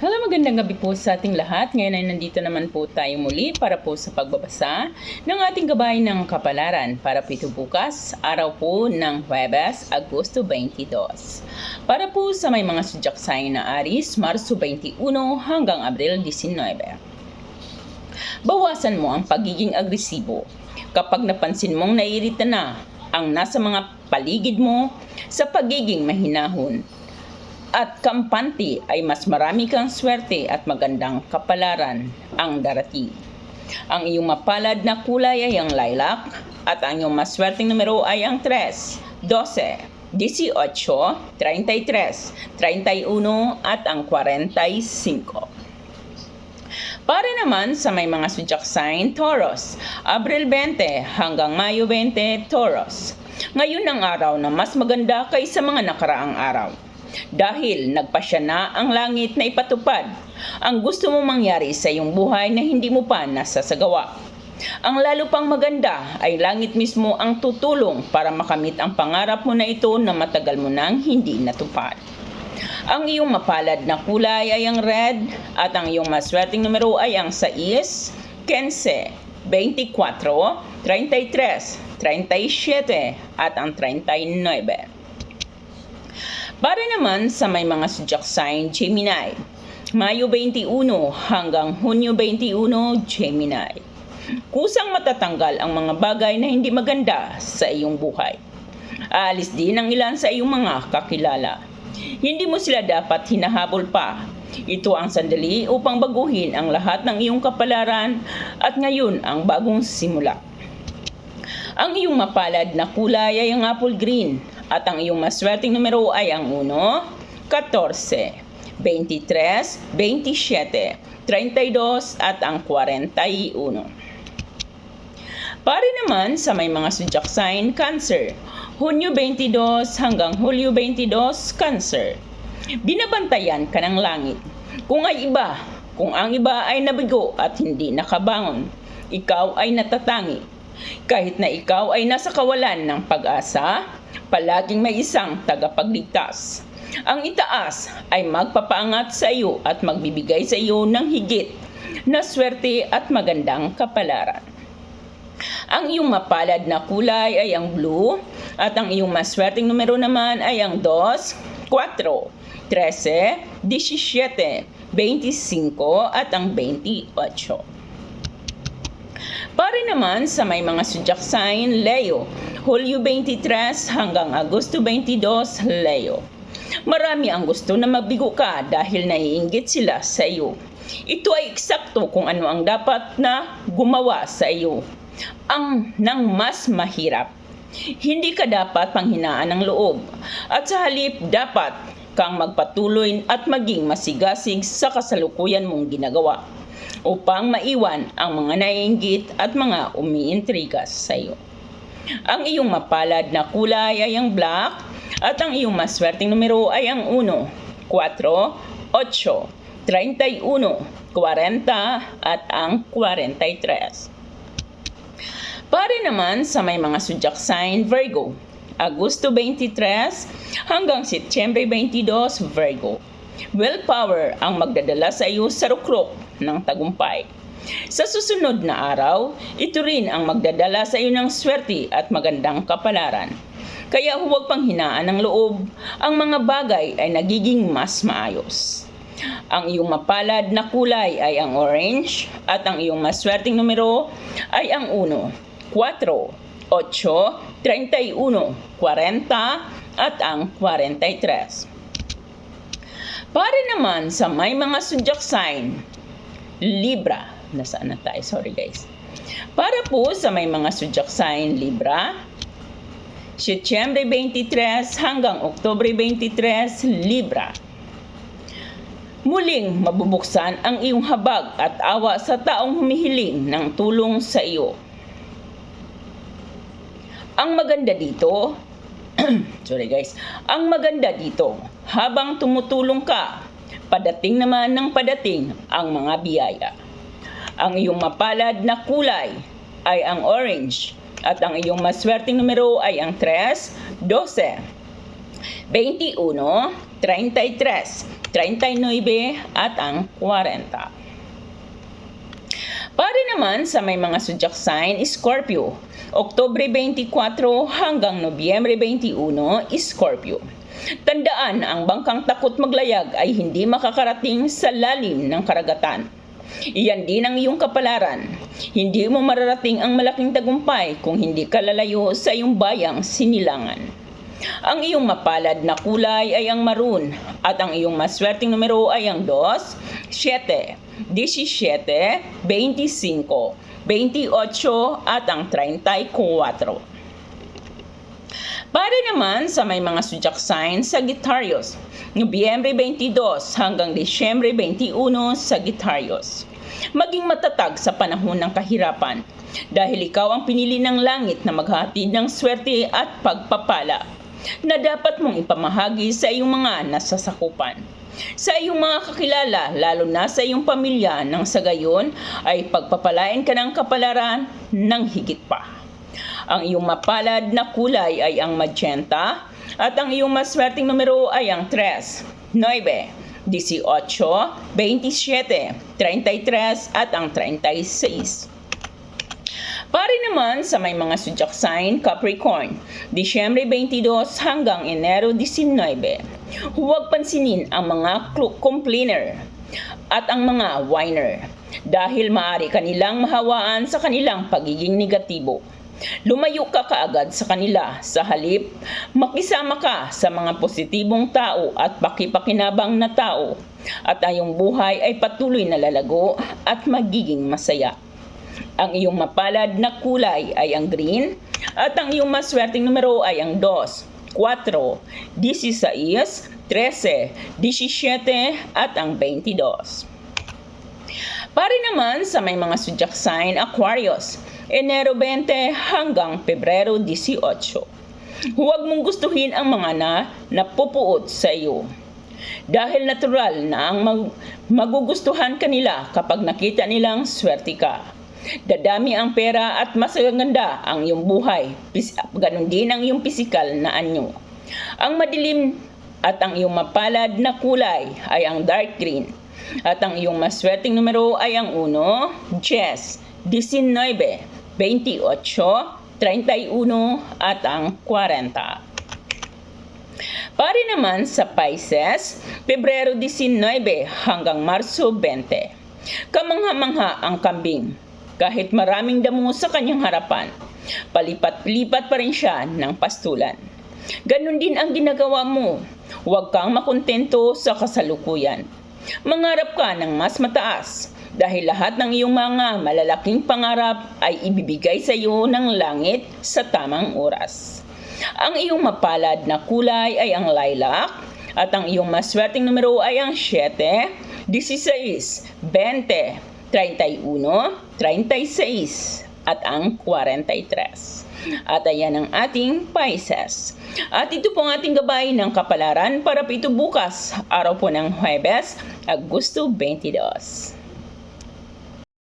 Hello, magandang gabi po sa ating lahat. Ngayon ay nandito naman po tayo muli para po sa pagbabasa ng ating gabay ng kapalaran para po ito bukas, araw po ng Huwebes, Agosto 22. Para po sa may mga sudyak sign na Aris, Marso 21 hanggang Abril 19. Bawasan mo ang pagiging agresibo kapag napansin mong naiirita na ang nasa mga paligid mo sa pagiging mahinahon at kampante ay mas marami kang swerte at magandang kapalaran ang darating. Ang iyong mapalad na kulay ay ang lilac at ang iyong maswerteng numero ay ang 3, 12, 18, 33, 31 at ang 45. Para naman sa may mga zodiac sign, Taurus, Abril 20 hanggang Mayo 20, Taurus. Ngayon ang araw na mas maganda kaysa mga nakaraang araw. Dahil nagpasya na ang langit na ipatupad ang gusto mong mangyari sa iyong buhay na hindi mo pa nasasagawa. Ang lalo pang maganda ay langit mismo ang tutulong para makamit ang pangarap mo na ito na matagal mo nang hindi natupad. Ang iyong mapalad na kulay ay ang red at ang iyong maswerteng numero ay ang 6, 15, 24, 33, 37 at ang 39. Para naman sa may mga zodiac sign Gemini, Mayo 21 hanggang Hunyo 21 Gemini. Kusang matatanggal ang mga bagay na hindi maganda sa iyong buhay. Aalis din ang ilan sa iyong mga kakilala. Hindi mo sila dapat hinahabol pa. Ito ang sandali upang baguhin ang lahat ng iyong kapalaran at ngayon ang bagong simula. Ang iyong mapalad na kulay ay ang apple green at ang iyong maswerteng numero ay ang 1, 14, 23, 27, 32 at ang 41. Pare naman sa may mga zodiac sign, Cancer. Hunyo 22 hanggang Hulyo 22, Cancer. Binabantayan ka ng langit. Kung ay iba, kung ang iba ay nabigo at hindi nakabangon, ikaw ay natatangi. Kahit na ikaw ay nasa kawalan ng pag-asa, palaging may isang tagapagligtas. Ang itaas ay magpapaangat sa iyo at magbibigay sa iyo ng higit na swerte at magandang kapalaran. Ang iyong mapalad na kulay ay ang blue at ang iyong maswerteng numero naman ay ang 2, 4, 13, 17, 25 at ang 28. Para naman sa may mga sign, Leo, Hulyo 23 hanggang Agosto 22, Leo. Marami ang gusto na mabigo ka dahil naiinggit sila sa iyo. Ito ay eksakto kung ano ang dapat na gumawa sa iyo. Ang nang mas mahirap. Hindi ka dapat panghinaan ng loob. At sa halip dapat kang magpatuloy at maging masigasig sa kasalukuyan mong ginagawa upang maiwan ang mga naiinggit at mga umiintrigas sa iyo. Ang iyong mapalad na kulay ay ang black at ang iyong maswerteng numero ay ang 1, 4, 8, 31, 40 at ang 43. Para naman sa may mga zodiac sign Virgo, Agosto 23 hanggang Setyembre 22 Virgo. Willpower ang magdadala sa iyo sa rukrok ng tagumpay. Sa susunod na araw, ito rin ang magdadala sa iyo ng swerte at magandang kapalaran. Kaya huwag pang hinaan ng loob, ang mga bagay ay nagiging mas maayos. Ang iyong mapalad na kulay ay ang orange at ang iyong maswerteng numero ay ang 1, 4, 8, 31, 40 at ang 43. Para naman sa may mga zodiac sign, Libra. Nasaan na tayo? Sorry guys. Para po sa may mga zodiac sign, Libra, Setyembre 23 hanggang Oktobre 23, Libra. Muling mabubuksan ang iyong habag at awa sa taong humihiling ng tulong sa iyo. Ang maganda dito, sorry guys, ang maganda dito, habang tumutulong ka, padating naman ng padating ang mga biyaya. Ang iyong mapalad na kulay ay ang orange at ang iyong maswerteng numero ay ang 3, 12, 21, 33, 39 at ang 40. Para naman sa may mga zodiac sign, Scorpio. Oktobre 24 hanggang Nobyembre 21, Scorpio. Tandaan, ang bangkang takot maglayag ay hindi makakarating sa lalim ng karagatan. Iyan din ang iyong kapalaran. Hindi mo mararating ang malaking tagumpay kung hindi ka lalayo sa iyong bayang sinilangan. Ang iyong mapalad na kulay ay ang maroon at ang iyong maswerteng numero ay ang 2, 7, 17, 25, 28 at ang 34. Para naman sa may mga zodiac signs sa Sagittarius, Nobyembre 22 hanggang Disyembre 21 sa Sagittarius. Maging matatag sa panahon ng kahirapan dahil ikaw ang pinili ng langit na maghatid ng swerte at pagpapala na dapat mong ipamahagi sa iyong mga nasasakupan. Sa iyong mga kakilala, lalo na sa iyong pamilya, nang sa gayon ay pagpapalain ka ng kapalaran ng higit pa. Ang iyong mapalad na kulay ay ang magenta at ang iyong maswerteng numero ay ang 3, 9, 18, 27, 33 at ang 36. Pare naman sa may mga zodiac sign Capricorn, Disyembre 22 hanggang Enero 19. Huwag pansinin ang mga complainer at ang mga whiner dahil maaari kanilang mahawaan sa kanilang pagiging negatibo. Lumayo ka kaagad sa kanila sa halip, makisama ka sa mga positibong tao at pakipakinabang na tao at ang iyong buhay ay patuloy na lalago at magiging masaya. Ang iyong mapalad na kulay ay ang green at ang iyong maswerteng numero ay ang 2, 4, 16, 13, 17 at ang 22. Pare naman sa may mga zodiac sign Aquarius, Enero 20 hanggang Pebrero 18. Huwag mong gustuhin ang mga na napupuot sa iyo. Dahil natural na ang mag- magugustuhan kanila kapag nakita nilang swerte ka. Dadami ang pera at mas gaganda ang iyong buhay. Ganon din ang iyong pisikal na anyo. Ang madilim at ang iyong mapalad na kulay ay ang dark green. At ang iyong maswerteng numero ay ang 1, 10, 19, 28, 31 at ang 40. Pare naman sa Pisces, Pebrero 19 hanggang Marso 20. Kamangha-mangha ang kambing. Kahit maraming damo sa kanyang harapan, palipat-lipat pa rin siya ng pastulan. Ganon din ang ginagawa mo. Huwag kang makontento sa kasalukuyan. Mangarap ka ng mas mataas dahil lahat ng iyong mga malalaking pangarap ay ibibigay sa iyo ng langit sa tamang oras. Ang iyong mapalad na kulay ay ang lilac at ang iyong maswerteng numero ay ang 7, 16, 20, 31, 36 at ang 43. At ayan ang ating Pisces. At ito po ang ating gabay ng kapalaran para po ito bukas, araw po ng Huwebes, Agosto 22.